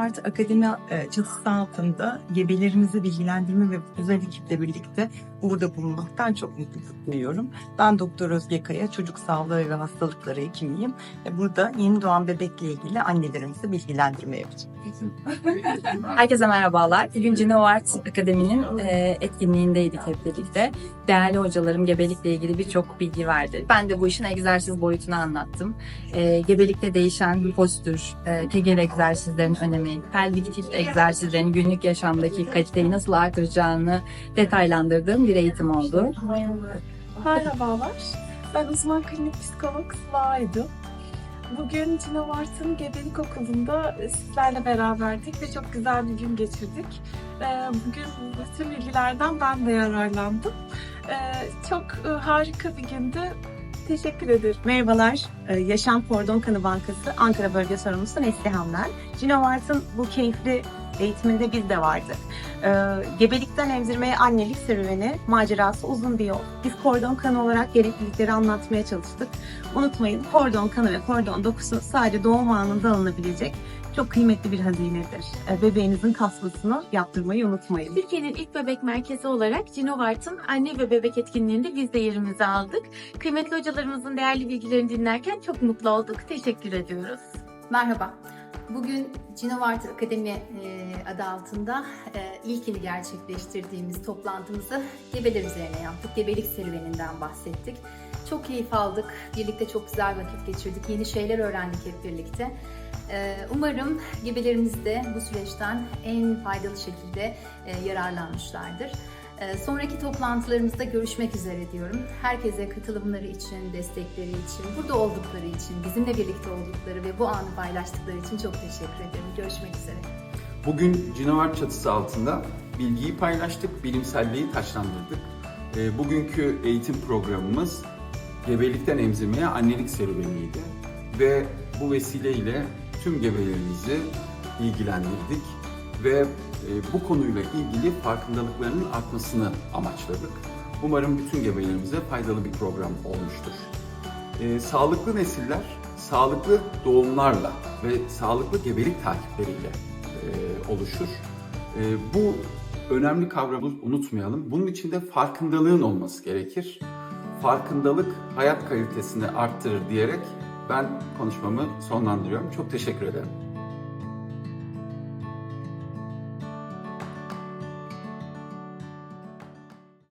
Akademi e, çatısı altında gebelerimizi bilgilendirme ve bu güzel ekiple birlikte burada bulunmaktan çok mutluluk duyuyorum. Ben Doktor Özge Kaya, çocuk sağlığı ve hastalıkları hekimiyim. Ve burada yeni doğan bebekle ilgili annelerimizi bilgilendirme yapacağım. Herkese merhabalar. Bugün Cinovart Akademi'nin e, etkinliğindeydik hep birlikte. Değerli hocalarım gebelikle ilgili birçok bilgi verdi. Ben de bu işin egzersiz boyutunu anlattım. E, gebelikte değişen postür, e, kegel egzersizlerin önemi, pelvik tip egzersizlerin günlük yaşamdaki kaliteyi nasıl artıracağını detaylandırdığım bir eğitim oldu. Merhabalar, ben uzman klinik psikolog Sıla Aydın. Bugün Cinovart'ın gebelik okulunda sizlerle beraberdik ve çok güzel bir gün geçirdik. Ee, Bugün bütün bilgilerden ben de yararlandım. Ee, Çok e, harika bir gündü. Teşekkür ederim. Merhabalar, e, Yaşam Kordon Kanı Bankası Ankara Bölge Sorumlusu Neslihan ben. Cinovart'ın bu keyifli eğitiminde biz de vardık. E, gebelikten emzirmeye annelik serüveni, macerası uzun bir yol. Biz kordon kanı olarak gereklilikleri anlatmaya çalıştık. Unutmayın kordon kanı ve kordon dokusu sadece doğum anında alınabilecek çok kıymetli bir hazinedir. E, bebeğinizin kasmasını yaptırmayı unutmayın. Türkiye'nin ilk bebek merkezi olarak Cinovart'ın anne ve bebek etkinliğinde biz de yerimizi aldık. Kıymetli hocalarımızın değerli bilgilerini dinlerken çok mutlu olduk. Teşekkür ediyoruz. Merhaba. Bugün Cinovart Akademi e, adı altında e, ilkini gerçekleştirdiğimiz toplantımızı gebeler üzerine yaptık. Gebelik serüveninden bahsettik. Çok keyif aldık. Birlikte çok güzel vakit geçirdik. Yeni şeyler öğrendik hep birlikte. E, Umarım gebelerimiz de bu süreçten en faydalı şekilde e, yararlanmışlardır. E, Sonraki toplantılarımızda görüşmek üzere diyorum. Herkese katılımları için, destekleri için, burada oldukları için, bizimle birlikte oldukları ve bu anı paylaştıkları için çok teşekkür ederim. Görüşmek üzere. Bugün Cinovar çatısı altında bilgiyi paylaştık, bilimselliği taşlandırdık. E, bugünkü eğitim programımız gebelikten emzirmeye annelik serüveniydi. Ve bu vesileyle tüm gebelerimizi ilgilendirdik ve e, bu konuyla ilgili farkındalıklarının artmasını amaçladık. Umarım bütün gebelerimize faydalı bir program olmuştur. E, sağlıklı nesiller, sağlıklı doğumlarla ve sağlıklı gebelik takipleriyle e, oluşur. Bu önemli kavramı unutmayalım. Bunun için de farkındalığın olması gerekir. Farkındalık hayat kalitesini arttırır diyerek ben konuşmamı sonlandırıyorum. Çok teşekkür ederim.